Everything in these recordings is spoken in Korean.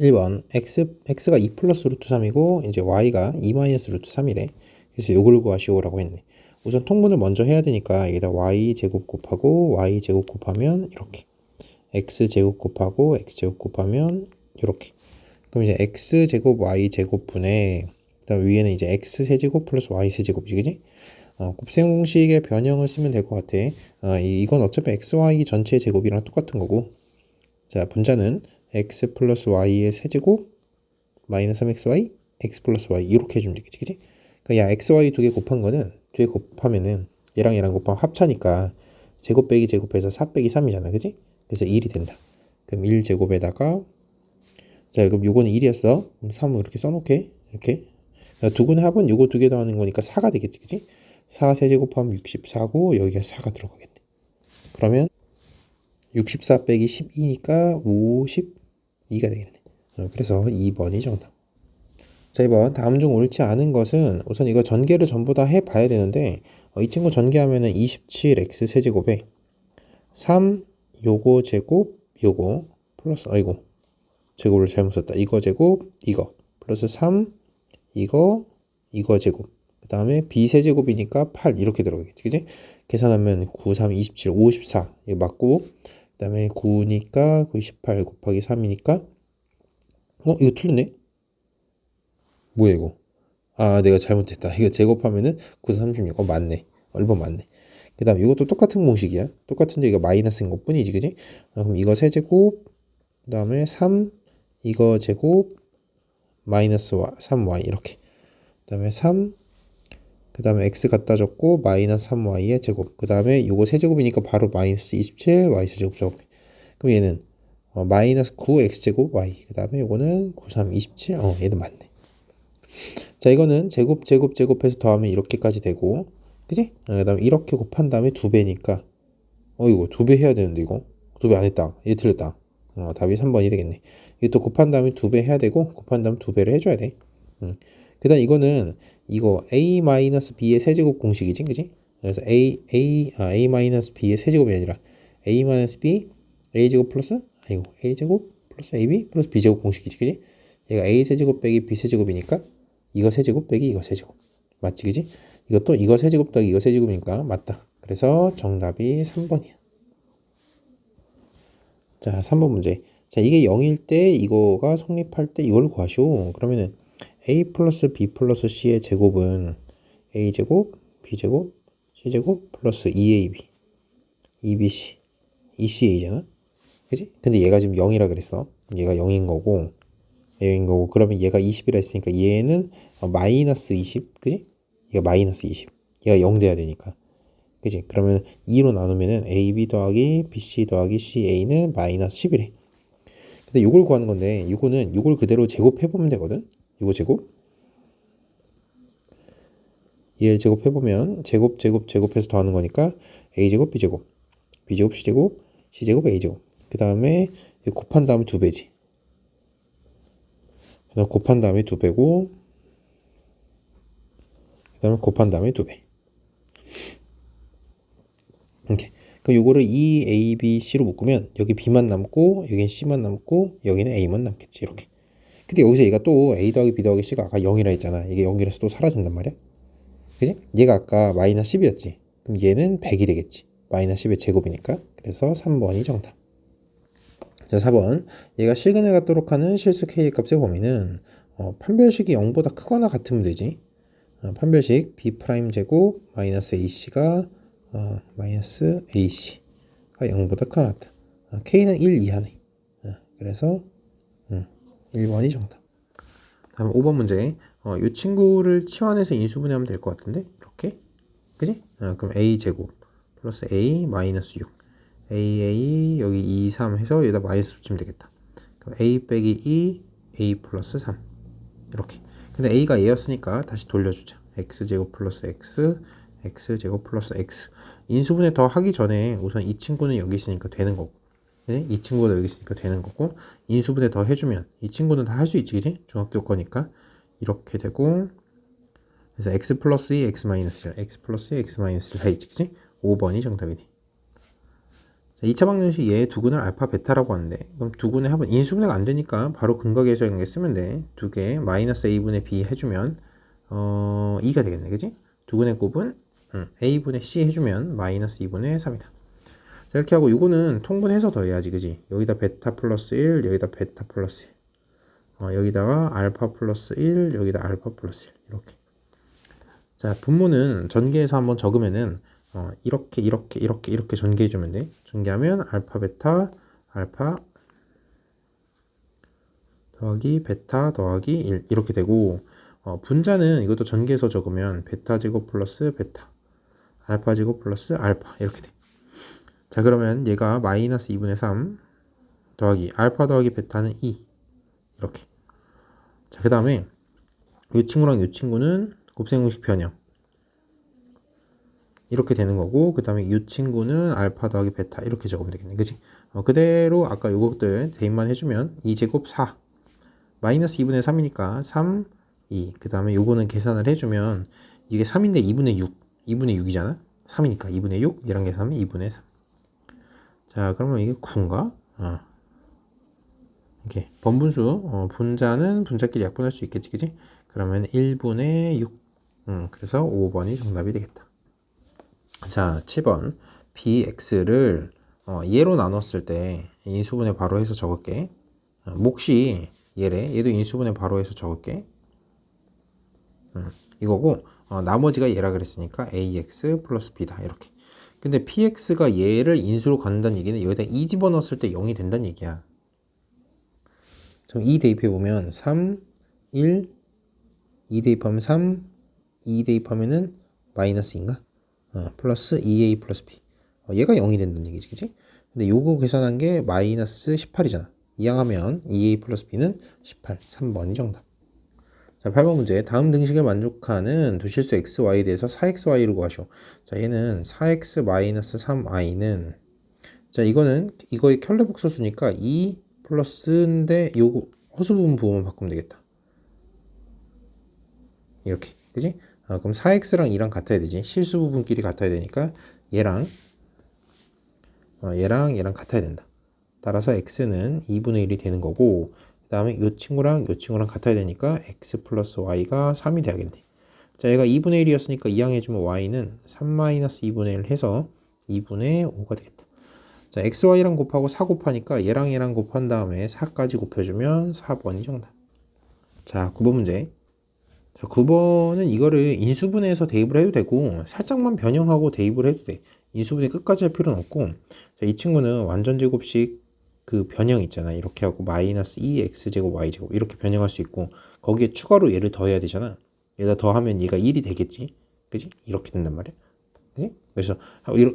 1번 x, x가 2 플러스 루트 3이고 이제 y가 2 마이너스 루트 3이래. 그래서 요걸 구하시오라고 했네. 우선 통분을 먼저 해야 되니까 여기다 y 제곱 곱하고 y 제곱 곱하면 이렇게 x 제곱 곱하고 x 제곱 곱하면 이렇게 그럼 이제 x 제곱 y 제곱 분의 그다음 위에는 이제 x 세제곱 플러스 y 세제곱이지 그지? 어, 곱셈 공식의 변형을 쓰면 될 것 같아. 어, 이- 이건 어차피 x, y 전체 제곱이랑 똑같은 거고. 자, 분자는 x 플러스 y의 세제곱 마이너스 3xy x 플러스 y 이렇게 해주면 되겠지, 그지? 그러니까 야 x, y 두 개 곱한 거는 두 개 곱하면은 얘랑 얘랑 곱하면 합차니까 제곱 빼기 제곱해서 4 빼기 3이잖아, 그지? 그래서 1이 된다. 그럼 1 제곱에다가 자, 그럼 요거는 1이었어. 그럼 3을 이렇게 써놓게 이렇게 두 군의 합은 요거 두 개 더하는 거니까 4가 되겠지, 그지? 4 세제곱하면 64고 여기가 4가 들어가겠네. 그러면 64 빼기 12니까 52가 되겠네. 어, 그래서 2번이 정답. 자, 2번 다음 중 옳지 않은 것은 우선 이거 전개를 전부 다 해봐야 되는데 어, 이 친구 전개하면 은 27x 세제곱에 3 요거 제곱 요거 플러스 아이고 제곱을 잘못 썼다. 이거 제곱 이거 플러스 3 이거 이거 제곱 그 다음에 b 세제곱이니까 8 이렇게 들어가겠지 그지? 계산하면 9, 3, 27, 54 이거 맞고 그 다음에 9니까 98 곱하기 3이니까 어? 이거 틀렸네? 뭐야 이거? 아 내가 잘못했다 이거 제곱하면은 9, 36 어, 맞네 1번 맞네 그 다음 이것도 똑같은 공식이야 똑같은데 이거 마이너스인 것 뿐이지 그지? 아, 그럼 이거 세제곱 그 다음에 3 이거 제곱 마이너스 3y 이렇게 그 다음에 3 그 다음에 x 갖다 줬고 마이너스 3y의 제곱. 그 다음에 요거 세제곱이니까 바로 마이너스 27 y 세제곱 제곱 그럼 얘는 어, 마이너스 9 x제곱 y. 그 다음에 요거는 9, 3, 27 어, 얘는 맞네. 자 이거는 제곱 제곱 제곱해서 더하면 이렇게까지 되고. 그지? 어, 그 다음에 이렇게 곱한 다음에 두 배니까. 어 이거 두 배 해야 되는데 이거? 두 배 안 했다. 얘 틀렸다. 어, 답이 3번이 되겠네. 또 곱한 다음에 두 배 해야 되고 곱한 다음에 두 배를 해줘야 돼. 음. 그 다음 이거는 이거 a-b의 세제곱 공식이지 그지? 그래서 a, a, 아, a-b의 세제곱이 아니라 a-b a제곱 플러스 아이고 a제곱 플러스 ab 플러스 b제곱 공식이지 그지? 얘가 a 세제곱 빼기 b 세제곱이니까 이거 세제곱 빼기 이거 세제곱 맞지 그지? 이것도 이거 세제곱 더하기 이거 세제곱이니까 맞다 그래서 정답이 3번이야 자 3번 문제 자 이게 0일 때 이거가 성립할 때 이걸 구하시오 그러면은 a 플러스 b 플러스 c의 제곱은 a 제곱 b 제곱 c 제곱 플러스 2ab 2bc 2ca잖아? 그지? 근데 얘가 지금 0이라 그랬어. 얘가 0인 거고 0인 거고. 그러면 얘가 20이라 했으니까 얘는 어, 마이너스 20 그지? 얘가 마이너스 20 얘가 0 돼야 되니까. 그지? 그러면 2로 나누면은 ab 더하기 bc 더하기 ca는 마이너스 10이래. 근데 요걸 구하는 건데 요거는 요걸 그대로 제곱해 보면 되거든 이거 제곱 얘를 제곱해 보면 제곱 제곱 제곱해서 더하는 거니까 a 제곱 b 제곱 b 제곱 c 제곱 c 제곱 a 제곱 그 다음에 곱한 다음에 두 배지 그 다음 곱한 다음에 두 배고 그 다음에 곱한 다음에 두 배. 이렇게. 그럼 요거를 2 A, B, C로 묶으면 여기 B만 남고 여기는 C만 남고 여기는 A만 남겠지 이렇게. 근데 여기서 얘가 또 A 더하기 B 더하기 C가 아까 0이라 했잖아. 이게 0이라서 또 사라진단 말이야. 그지? 얘가 아까 마이너스 10이었지. 그럼 얘는 100이 되겠지. 마이너스 10의 제곱이니까. 그래서 3번이 정답. 자, 4번. 얘가 시그널 같도록 하는 실수 K의 값의 범위는 어, 판별식이 0보다 크거나 같으면 되지. 어, 판별식 B 프라임 제곱 마이너스 AC가 어, 마이너스 AC가 0보다 크거나 같다. 어, K는 1 이하네. 어, 그래서 음, 1번이 정답. 다음 5번 문제. 어, 이 친구를 치환해서 인수분해하면 될 것 같은데 이렇게 그지? 어, 그럼 A 제곱 플러스 A 마이너스 6 AA 여기 2, 3 해서 여기다 마이너스 붙이면 되겠다. 그럼 A 빼기 2 A 플러스 3 이렇게. 근데 A가 A였으니까 다시 돌려주자. X제곱 플러스 X X제곱 플러스 X 인수분해 더 하기 전에 우선 이 친구는 여기 있으니까 되는 거고 네? 이 친구도 여기 있으니까 되는 거고 인수분해 더 해주면 이 친구는 다 할 수 있지 그지? 중학교 거니까 이렇게 되고 그래서 X 플러스 2 X 마이너스 1 X 플러스 2 X 마이너스 1 다 있지 그지? 5번이 정답이네 자, 2차 방정식 얘 두근을 알파 베타라고 하는데 그럼 두근의 합은 인수분해가 안 되니까 바로 근각에서 연계 쓰면 돼. 두 개 마이너스 a분의 b 해주면 어 2가 되겠네, 그지? 두근의 곱은 음, a분의 c 해주면 마이너스 2분의 3이다. 자 이렇게 하고 이거는 통분해서 더해야지, 그지? 여기다 베타 플러스 1, 여기다 베타 플러스 1. 어, 여기다가 알파 플러스 1, 여기다 알파 플러스 1 이렇게. 자 분모는 전개해서 한번 적으면은 어, 이렇게 이렇게 이렇게 이렇게 전개해 주면 돼. 전개하면 알파 베타 알파 더하기 베타 더하기 1 이렇게 되고 어, 분자는 이것도 전개해서 적으면 베타 제곱 플러스 베타 알파 제곱 플러스 알파 이렇게 돼. 자 그러면 얘가 마이너스 2분의 3 더하기 알파 더하기 베타는 2 이렇게. 자 그 다음에 이 친구랑 이 친구는 곱셈공식 변형. 이렇게 되는 거고 그 다음에 이 친구는 알파 더하기 베타. 이렇게 적으면 되겠네. 그지 어, 그대로 아까 요것들 대입만 해주면 2제곱 4 마이너스 2분의 3이니까 3 2 그 다음에 요거는 계산을 해주면 이게 3인데 2분의 6 2분의 6이잖아? 3이니까 2분의 6 얘랑 계산하면 2분의 3 자 그러면 이게 9인가 어. 이렇게 번분수 어, 분자는 분자끼리 약분할 수 있겠지 그지 그러면 1분의 6 음, 그래서 5번이 정답이 되겠다 자, 7번. bx를 어, 얘로 나눴을 때 인수분해 바로 해서 적을게. 어, 몫이 얘래. 얘도 인수분해 바로 해서 적을게. 음, 이거고 어, 나머지가 얘라 그랬으니까 ax 플러스 b다. 이렇게. 근데 px가 얘를 인수로 갖는다는 얘기는 여기다 2 집어넣었을 때 0이 된다는 얘기야. 그럼 2 대입해 보면 3, 1, 2 대입하면 3, 2 대입하면은 마이너스인가? 어, 플러스 2a 플러스 b. 어, 얘가 0이 된다는 얘기지, 그치? 근데 요거 계산한 게 마이너스 18이잖아. 이항하면 2a 플러스 b는 18. 3번이 정답. 자, 8번 문제. 다음 등식을 만족하는 두 실수 x, y에 대해서 4xy를 구하시오. 자, 얘는 4x 마이너스 3i는 자, 이거는 이거의 켤레 복소수니까 2 플러스인데 요거 허수 부분 부분만 바꾸면 되겠다. 이렇게. 그지? 어, 그럼 4x랑 2랑 같아야 되지. 실수 부분끼리 같아야 되니까 얘랑 어, 얘랑 얘랑 같아야 된다. 따라서 x는 2분의 1이 되는 거고 그 다음에 이 친구랑 이 친구랑 같아야 되니까 x 플러스 y가 3이 돼야겠네. 자 얘가 2분의 1이었으니까 이항해주면 y는 3-2분의 1 해서 2분의 5가 되겠다. 자 x, y랑 곱하고 4 곱하니까 얘랑 얘랑 곱한 다음에 4까지 곱해주면 4번이 정답. 자 9번 문제. 자, 9번은 이거를 인수분해해서 대입을 해도 되고 살짝만 변형하고 대입을 해도 돼. 인수분해 끝까지 할 필요는 없고 자, 이 친구는 완전 제곱식 그 변형 있잖아. 이렇게 하고 마이너스 2x제곱 y제곱 이렇게 변형할 수 있고 거기에 추가로 얘를 더해야 되잖아. 얘가 더하면 얘가 1이 되겠지. 그지? 이렇게 된단 말이야. 그지? 그래서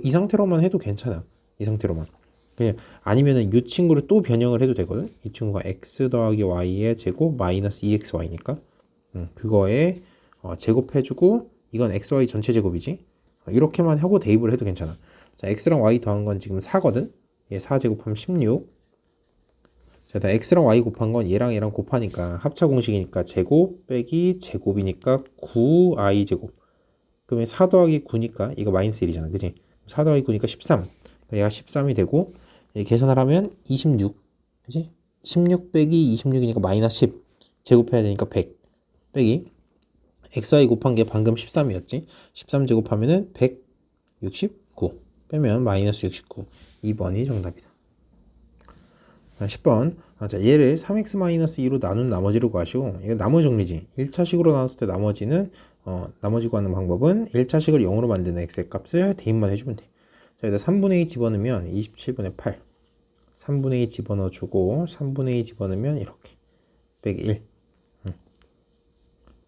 이 상태로만 해도 괜찮아. 이 상태로만. 그냥 아니면은 이 친구를 또 변형을 해도 되거든. 이 친구가 x 더하기 y의 제곱 마이너스 2xy니까 음, 그거에 어, 제곱해주고 이건 xy 전체 제곱이지 어, 이렇게만 하고 대입을 해도 괜찮아 자 x랑 y 더한 건 지금 4거든 얘 4 제곱하면 16 자, 다 x랑 y 곱한 건 얘랑 얘랑 곱하니까 합차 공식이니까 제곱 빼기 제곱이니까 9i 제곱. 그러면 4 더하기 9니까 이거 마이너스 1이잖아. 그지 4 더하기 9니까 13 그러니까 얘가 13이 되고 계산을 하면 26 그지 16 빼기 26이니까 마이너스 10 제곱해야 되니까 100 빼기 xy 곱한 게 방금 13이었지. 13 제곱하면은 169 빼면 마이너스 69 2번이 정답이다. 10번 아, 자, 얘를 3x-2로 나눈 나머지를 구하시오. 이거 나머지 정리지. 1차식으로 나눴을 때 나머지는 어, 나머지 구하는 방법은 1차식을 0으로 만드는 x의 값을 대입만 해주면 돼. 자, 여기다 3분의 2 집어넣으면 27분의 8 3분의 2 집어넣어주고 3분의 2 집어넣으면 이렇게 빼기 1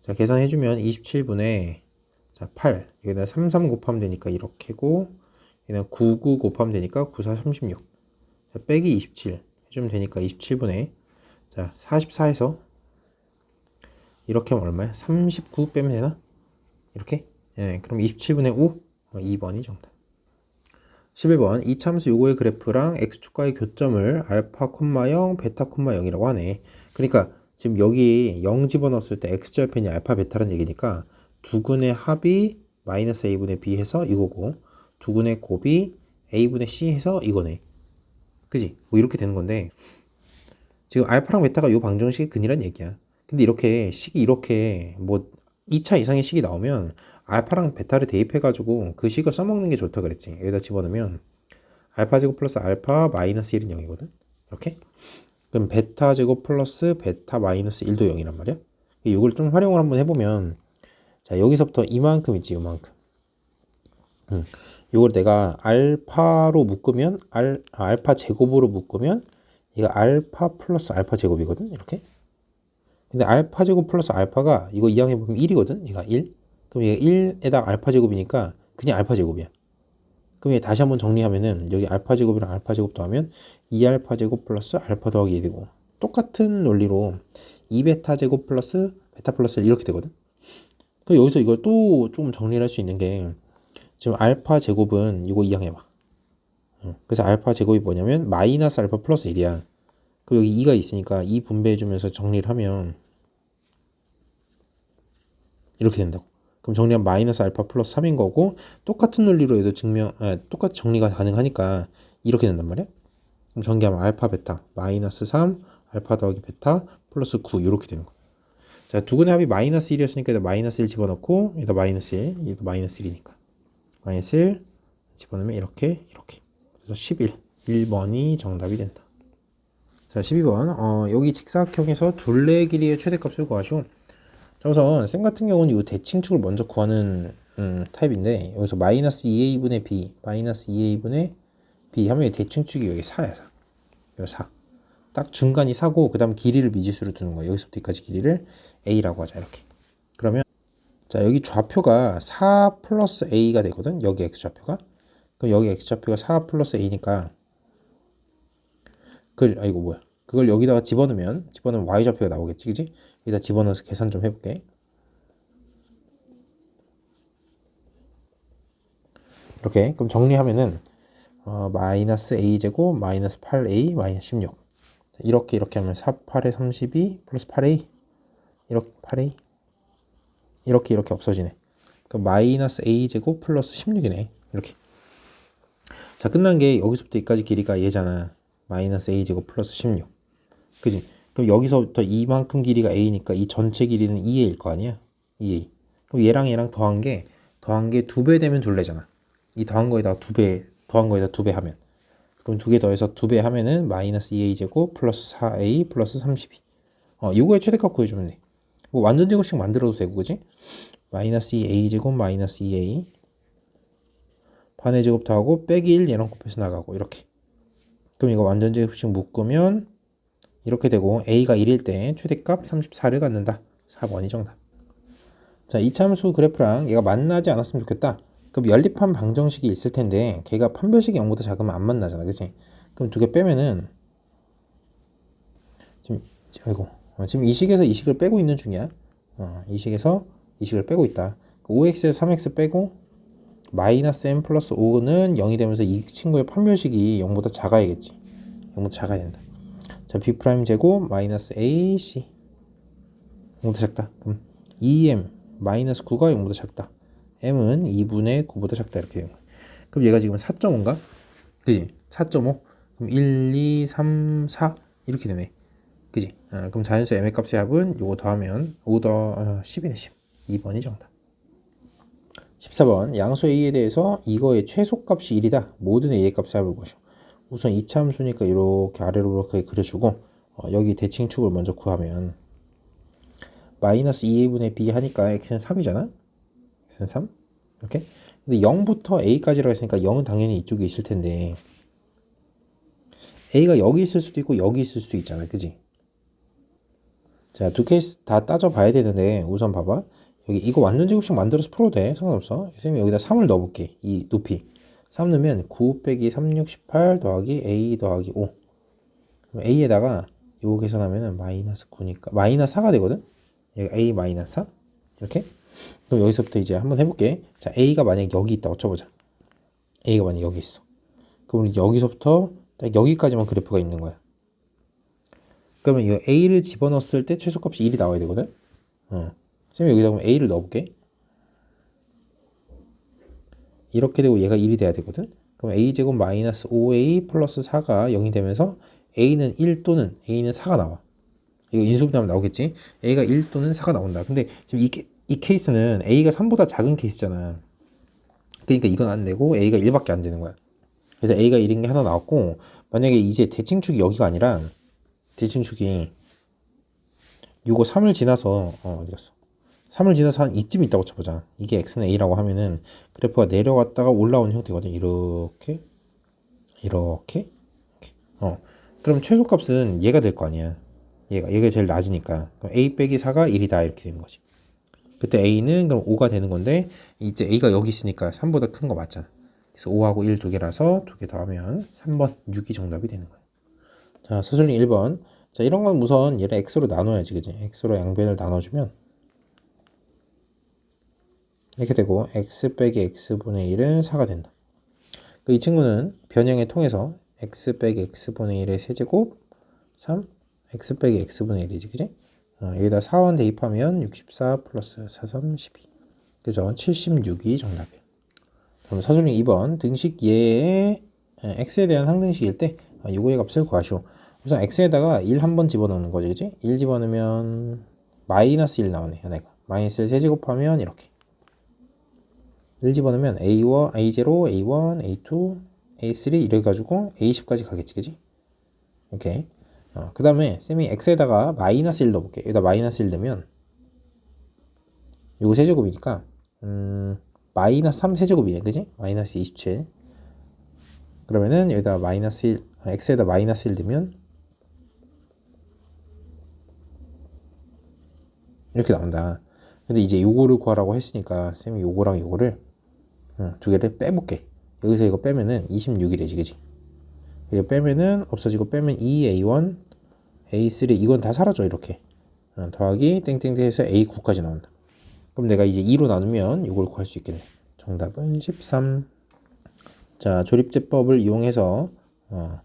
자, 계산해주면 27분의 자, 8. 여기다 33 곱하면 되니까 이렇게고, 얘는 99 곱하면 되니까 94, 36. 자, 빼기 27. 해주면 되니까 27분의, 자, 44에서 이렇게 하면 얼마야? 39 빼면 되나? 이렇게? 예, 그럼 27분의 5. 2번이 정답. 11번 이참수 요거의 그래프랑 x축과의 교점을 알파, 0, 베타, 0이라고 하네. 그러니까 지금 여기 0 집어넣었을 때 x절편이 알파 베타라는 얘기니까 두근의 합이 마이너스 a분의 b 해서 이거고 두근의 곱이 a분의 c 해서 이거네. 그지? 뭐 이렇게 되는 건데 지금 알파랑 베타가 요 방정식의 근이란 얘기야. 근데 이렇게 식이 이렇게 뭐 2차 이상의 식이 나오면 알파랑 베타를 대입해가지고 그 식을 써먹는 게 좋다 그랬지. 여기다 집어넣으면 알파 제곱 플러스 알파 마이너스 1은 0이거든. 이렇게. 그럼 베타 제곱 플러스 베타 마이너스 1도 0이란 말이야. 이걸 좀 활용을 한번 해보면 자 여기서부터 이만큼 있지 이만큼. 음. 이걸 내가 알파로 묶으면 알, 아, 알파 제곱으로 묶으면 얘가 알파 플러스 알파 제곱이거든 이렇게. 근데 알파 제곱 플러스 알파가 이거 이항해 보면 1이거든 얘가 1 그럼 얘가 1에다가 알파 제곱이니까 그냥 알파 제곱이야. 그럼 얘 다시 한번 정리하면은 여기 알파 제곱이랑 알파 제곱 더하면 2알파 제곱 플러스 알파 더하기 2 되고. 똑같은 논리로 2베타 제곱 플러스 베타 플러스 1 이렇게 되거든. 그럼 여기서 이걸 또 좀 정리를 할 수 있는 게 지금 알파 제곱은 이거 이항해봐. 어, 그래서 알파 제곱이 뭐냐면 마이너스 알파 플러스 1이야. 그 여기 2가 있으니까 2 분배해주면서 정리를 하면 이렇게 된다고. 그럼 정리하면 마이너스 알파 플러스 3인 거고 똑같은 논리로 해도 증명 아, 똑같이 정리가 가능하니까 이렇게 된단 말이야. 그럼 전개하면 알파 베타 마이너스 3 알파 더하기 베타 플러스 9 이렇게 되는 거. 자, 두 근의 합이 마이너스 1이었으니까 여기다 마이너스 1 집어넣고 여기다 마이너스 1, 여기다 마이너스 1이니까. 마이너스 1 집어넣으면 이렇게 이렇게. 그래서 11 1번이 정답이 된다. 자 12번. 어, 여기 직사각형에서 둘레 길이의 최대값을 구하시오. 자 우선 쌤 같은 경우는 이 대칭축을 먼저 구하는 음, 타입인데 여기서 마이너스 2a분의 b 마이너스 2a분의 b 하면 대칭축이 여기 4야 4 여기 4 딱 중간이 4고 그 다음 길이를 미지수로 두는 거예요. 여기서부터 여기까지 길이를 a라고 하자 이렇게. 그러면 자, 여기 좌표가 4 플러스 a가 되거든. 여기 x좌표가. 그럼 여기 x좌표가 4 플러스 a니까 그걸 아이고 뭐야. 그걸 여기다가 집어넣으면 집어넣으면 y좌표가 나오겠지. 그지? 여기다 집어넣어서 계산 좀 해 볼게. 이렇게 그럼 정리하면은 어, 마이너스 a제곱 마이너스 8a 마이너스 16 이렇게 이렇게 하면 4, 8에 32 플러스 8a 이렇게 8a 이렇게 이렇게 없어지네. 그럼 마이너스 a 제곱 플러스 16이네. 이렇게. 자 끝난 게 여기서부터 여기까지 길이가 얘잖아. 마이너스 a 제곱 플러스 16. 그지? 그럼 여기서부터 이만큼 길이가 a니까 이 전체 길이는 2a일 거 아니야? 2a. 그럼 얘랑 얘랑 더한 게 더한 게 두 배 되면 둘레잖아. 이 더한 거에다가 두 배, 더한 거에다 두 배 하면. 그럼 두 개 더해서 두 배 하면은 마이너스 2a 제곱 플러스 4a 플러스 32. 어, 이거의 최대값 구해주면 돼. 뭐 완전 제곱식 만들어도 되고 그지? 마이너스 2a 제곱 마이너스 2a 반의 제곱 더하고 빼기 1 얘랑 곱해서 나가고 이렇게. 그럼 이거 완전 제곱식 묶으면 이렇게 되고 a가 1일 때 최대값 34를 갖는다. 4번이 정답. 자 이참수 그래프랑 얘가 만나지 않았으면 좋겠다. 그럼 연립한 방정식이 있을 텐데 걔가 판별식이 0보다 작으면 안 만나잖아 그치? 그럼 두 개 빼면은 지금 아이고 어, 지금 이 식에서 이 식을 빼고 있는 중이야. 어, 이 식에서 이 식을 빼고 있다. 5x에서 3x 빼고 마이너스 m 플러스 5는 0이 되면서 이 친구의 판별식이 0보다 작아야겠지. 0보다 작아야 된다. 자, b 프라임 제곱 마이너스 ac 0보다 작다. 그럼 2m 마이너스 9가 0보다 작다. m은 2분의 9보다 작다 이렇게 되는 거야. 그럼 얘가 지금 4.5인가? 그지? 4.5? 그럼 1, 2, 3, 4 이렇게 되네. 그지? 아, 그럼 자연수 m의 값의 합은 요거 더하면 5 더, 어, 10이네 10 2번이 정답. 14번 양수 a에 대해서 이거의 최소값이 1이다. 모든 a의 값의 합을 구하시오. 우선 이차함수니까 이렇게 아래로 이렇게 그려주고 어, 여기 대칭축을 먼저 구하면 마이너스 2a분의 b 하니까 x는 3이잖아? x는 3 이렇게? 근데 0부터 a까지라고 했으니까 0은 당연히 이쪽에 있을 텐데 a가 여기 있을 수도 있고 여기 있을 수도 있잖아. 그지 자, 두 케이스 다 따져봐야 되는데 우선 봐봐. 여기 이거 완전 제곱식 만들어서 풀어도 돼. 상관없어. 선생님 여기다 3을 넣어볼게. 이 높이. 3 넣으면 9 빼기 3, 6, 18 더하기 a 더하기 5. 그럼 a에다가 요거 계산하면은 마이너스 9니까 마이너스 4가 되거든. 여기 a 마이너스 4 이렇게. 그럼 여기서부터 이제 한번 해볼게. 자, a가 만약 여기 있다. 어쩌보자. a가 만약 여기 있어. 그럼 여기서부터 딱 여기까지만 그래프가 있는 거야. 그러면 이 a를 집어넣었을 때 최소값이 1이 나와야 되거든. 어. 쌤 여기다 보면 a를 넣어볼게. 이렇게 되고 얘가 1이 돼야 되거든. 그럼 a제곱 마이너스 5a 플러스 4가 0이 되면서 a는 1 또는 a는 4가 나와. 이거 인수분해하면 나오겠지? a가 1 또는 4가 나온다. 근데 지금 이, 케- 이 케이스는 a가 3보다 작은 케이스잖아. 그러니까 이건 안 되고 a가 1밖에 안 되는 거야. 그래서 a가 1인 게 하나 나왔고 만약에 이제 대칭축이 여기가 아니라 대칭축이 요거 3을 지나서 어 어디 갔어? 3을 지나서 한 이쯤 있다고 쳐보자. 이게 x는 a라고 하면은 그래프가 내려왔다가 올라오는 형태거든. 이렇게 이렇게 이렇게. 어 그럼 최소값은 얘가 될 거 아니야. 얘가 얘가 제일 낮으니까 그럼 a 빼기 4가 1이다 이렇게 되는 거지. 그때 a는 그럼 5가 되는 건데 이제 a가 여기 있으니까 3보다 큰 거 맞잖아. 그래서 5하고 1 두 개라서 두 개 더하면 3번 6이 정답이 되는 거야. 자, 서술링 1번. 자, 이런 건 우선 얘를 x로 나눠야지, 그지? x로 양변을 나눠주면 이렇게 되고 x 빼기 x분의 1은 4가 된다. 그 이 친구는 변형을 통해서 x 빼기 x분의 1의 세제곱 3 x 빼기 x분의 1이지, 그지? 어, 여기다 4원 대입하면 64 플러스 4, 3, 12. 그죠? 76이 정답이에요. 그럼 서술링 2번 등식 예의 x에 대한 항등식일 때 아, 요거의 값을 구하시오. 우선 x에다가 1 한 번 집어넣는 거지, 그지? 1 집어넣으면 마이너스 1 나오네, 얘네가. 마이너스 1 세제곱하면 이렇게. 1 집어넣으면 a1, a0, a1, a2, a3 이래 가지고 a10까지 가겠지, 그지? 오케이. 어, 그 다음에 쌤이 x에다가 마이너스 1 넣어볼게. 여기다 마이너스 1 넣으면 요거 세제곱이니까 음, 마이너스 3 세제곱이네, 그지? 마이너스 27. 그러면은 여기다 마이너스 1, 아, x에다 마이너스 1 넣으면 이렇게 나온다. 근데 이제 요거를 구하라고 했으니까 쌤이 요거랑 요거를 응, 두 개를 빼볼게. 여기서 이거 빼면은 26이 되지, 그지? 이거 빼면은 없어지고 빼면 2a1, a3 이건 다 사라져 이렇게. 어, 더하기 땡땡땡 해서 a9까지 나온다. 그럼 내가 이제 2로 나누면 이걸 구할 수 있겠네. 정답은 13. 자, 조립제법을 이용해서 어,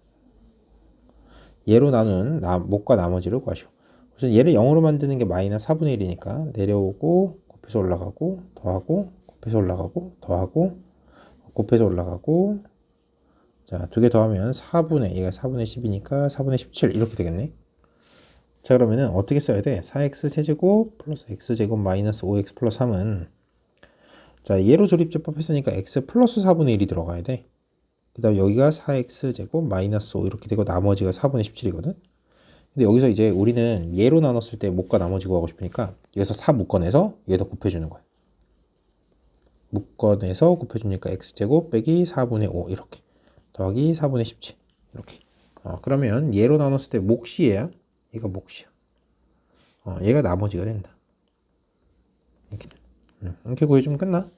얘로 나눈 나, 목과 나머지를 구하시오. 우선 얘를 0으로 만드는 게 마이너스 4분의 1이니까 내려오고 곱해서 올라가고 더하고 곱해서 올라가고 더하고 곱해서 올라가고 자, 두 개 더하면 4분의 얘가 4분의 10이니까 4분의 17 이렇게 되겠네. 자, 그러면은 어떻게 써야 돼? 4x 세제곱 플러스 x제곱 마이너스 5x 플러스 3은 자, 얘로 조립제법 했으니까 x 플러스 4분의 1이 들어가야 돼. 그 다음 여기가 4x 제곱 마이너스 5 이렇게 되고 나머지가 4분의 17이거든. 근데 여기서 이제 우리는 얘로 나눴을 때 목과 나머지 구하고 싶으니까 여기서 4 묶어내서 얘도 곱해주는 거야. 묶어내서 곱해주니까 x제곱 빼기 4분의 5 이렇게. 더하기 4분의 17 이렇게. 어, 그러면 얘로 나눴을 때 몫이 얘야? 얘가 몫이야. 어, 얘가 나머지가 된다. 이렇게 돼. 음, 이렇게 구해주면 끝나.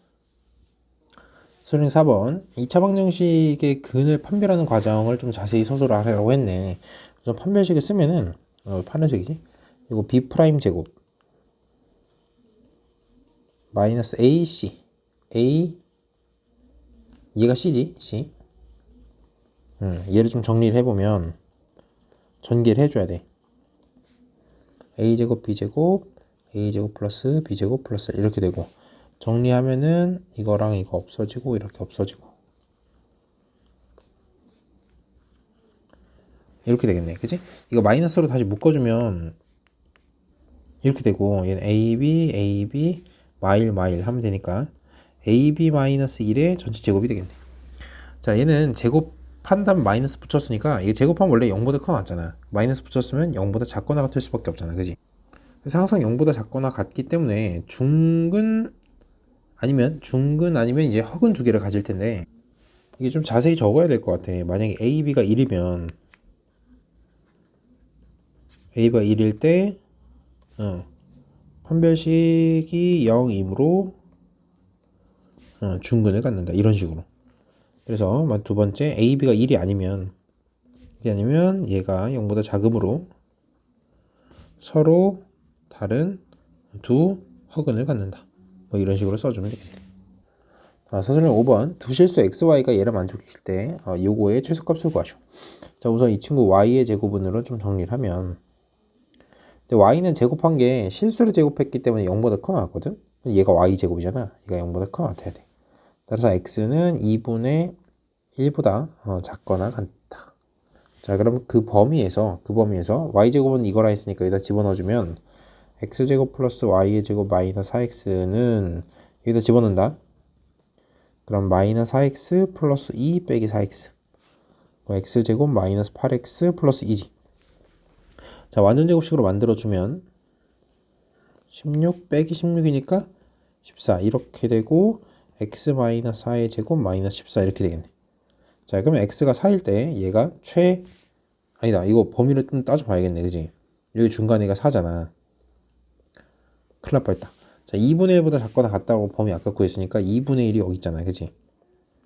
소령 4번. 2차 방정식의 근을 판별하는 과정을 좀 자세히 서술을 하라고 했네 우선 판별식을 쓰면은 어, 파란색이지? 이거 b 프라임 제곱. 마이너스 ac a 얘가 c지? C? 음, 얘를 좀 정리를 해보면 전개를 해줘야 돼. A제곱 b제곱 a제곱 플러스 b제곱 플러스 이렇게 되고 정리하면은 이거랑 이거 없어지고 이렇게 없어지고 이렇게 되겠네. 그지? 이거 마이너스로 다시 묶어주면 이렇게 되고 얘는 ab ab 마일 마일 하면 되니까 ab 마이너스 1의 전체 제곱이 되겠네. 자 얘는 제곱한 다음 마이너스 붙였으니까 이게 제곱하면 원래 0보다 커 나왔잖아. 마이너스 붙였으면 0보다 작거나 같을 수밖에 없잖아. 그지? 그래서 항상 0보다 작거나 같기 때문에 중근 아니면 중근 아니면 이제 허근 두 개를 가질 텐데 이게 좀 자세히 적어야 될 것 같아. 만약에 a, b가 1이면 a가 1일 때 어, 판별식이 0이므로 어, 중근을 갖는다. 이런 식으로. 그래서 만- 두 번째 a, b가 1이 아니면 이게 아니면 얘가 0보다 작음으로 서로 다른 두 허근을 갖는다. 뭐 이런 식으로 써주면 되겠네. 자, 서술형 5번. 두 실수 xy가 얘를 만족했을 때 어, 요거의 최소값을 구하시오. 자 우선 이 친구 y의 제곱은으로 좀 정리를 하면 근데 y는 제곱한 게 실수로 제곱했기 때문에 0보다 커 나왔거든 얘가 y 제곱이잖아 얘가 0보다 커 나타야 돼 따라서 x는 2분의 1보다 어, 작거나 같다. 자, 그럼 그 범위에서 그 범위에서 y제곱은 이거라 했으니까 여기다 집어넣어주면 x제곱 플러스 y의 제곱 마이너스 4x는 여기다 집어넣는다. 그럼 마이너스 4x 플러스 2 빼기 4x 그럼 x제곱 마이너스 8x 플러스 2지. 자, 완전 제곱식으로 만들어주면 16 빼기 16이니까 14 이렇게 되고 x 마이너스 4의 제곱 마이너스 14 이렇게 되겠네. 자, 그러면 x가 4일 때 얘가 최 아니다. 이거 범위를 좀 따져 봐야겠네. 그지? 여기 중간에가 4잖아. 큰일 날 뻔했다. 자, 2분의 1보다 작거나 같다고 범위 아까 구했으니까 2분의 1이 여기 있잖아. 그지?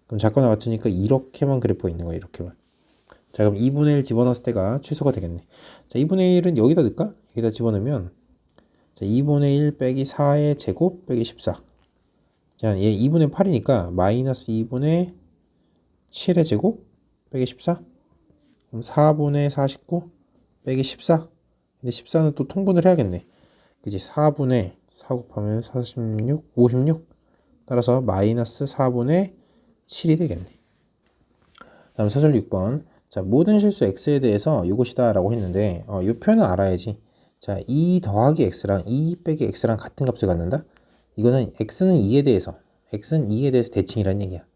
그럼 작거나 같으니까 이렇게만 그래프가 있는 거야. 이렇게만. 자, 그럼 2분의 1 집어넣었을 때가 최소가 되겠네. 자, 2분의 1은 여기다 넣을까? 여기다 집어넣으면 자, 2분의 1 빼기 4의 제곱 빼기 14. 자, 얘 2분의 8이니까 마이너스 2분의 7의 제곱 빼기 14. 그럼 4분의 49 빼기 14. 근데 14는 또 통분을 해야겠네. 그지? 4분의 4 곱하면 46, 56. 따라서 마이너스 4분의 7이 되겠네. 다음 사설 6번. 자, 모든 실수 x에 대해서 이것이다 라고 했는데, 어, 이 표현은 알아야지. 자, 2 더하기 x랑 2 빼기 x랑 같은 값을 갖는다? 이거는 x는 2에 대해서, x는 2에 대해서 대칭이라는 얘기야.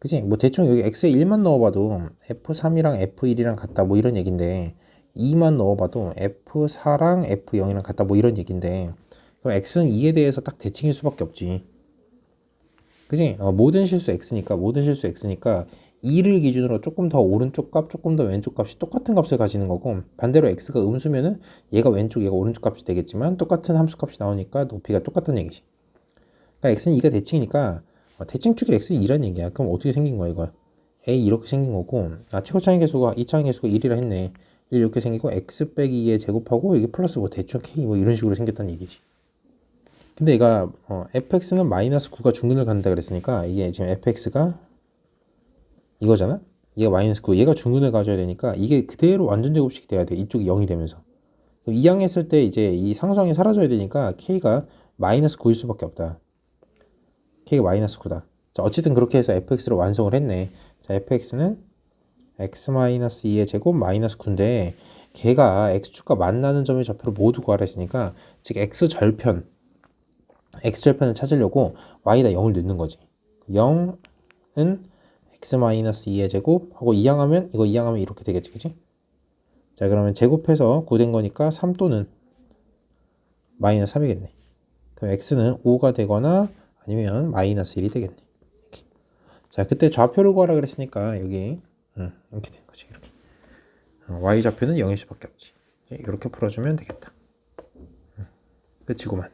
그지? 뭐 대충 여기 x에 1만 넣어봐도 f3이랑 f1이랑 같다 뭐 이런 얘긴데 2만 넣어봐도 f4랑 f0이랑 같다 뭐 이런 얘긴데 그럼 x는 2에 대해서 딱 대칭일 수밖에 없지. 그지? 어, 모든 실수 x니까 모든 실수 x니까 2를 기준으로 조금 더 오른쪽 값, 조금 더 왼쪽 값이 똑같은 값을 가지는 거고 반대로 x가 음수면은 얘가 왼쪽, 얘가 오른쪽 값이 되겠지만 똑같은 함수 값이 나오니까 높이가 똑같은 얘기지. 그러니까 x는 2가 대칭이니까 어, 대칭축의 x는 2란 얘기야. 그럼 어떻게 생긴 거야 이거? a 이렇게 생긴 거고 아 최고차항 계수가 2차항 계수가 1이라 했네. 1 이렇게 생기고 x 빼기 2에 제곱하고 이게 플러스 뭐 대충 k 뭐 이런 식으로 생겼다는 얘기지. 근데 얘가 어, fx는 마이너스 9가 중근을 갖는다 그랬으니까 이게 지금 fx가 이거잖아? 얘가 마이너스 9, 얘가 중근을 가져야 되니까 이게 그대로 완전 제곱식이 돼야 돼. 이쪽이 0이 되면서. 이항했을 때 이제 이 상수항이 사라져야 되니까 k가 마이너스 9일 수밖에 없다. k가 마이너스 9다. 자, 어쨌든 그렇게 해서 fx를 완성을 했네. 자, fx는 x 마이너스 2의 제곱 마이너스 9인데 걔가 x축과 만나는 점의 좌표를 모두 구하라 했으니까 즉 x절편 x절편을 찾으려고 y에다 0을 넣는 거지. 0은 x 마이너스 2의 제곱 하고 이항하면 이거 이항하면 이렇게 되겠지. 그치? 자, 그러면 제곱해서 9된 거니까 3 또는 마이너스 3이겠네. 그럼 x는 5가 되거나 아니면 마이너스 1이 되겠네. 이렇게. 자, 그때 좌표를 구하라 그랬으니까 여기 음, 이렇게 된 거지. 이렇게. 어, y 좌표는 0일 수밖에 없지. 이렇게 풀어주면 되겠다. 음, 끝이구만.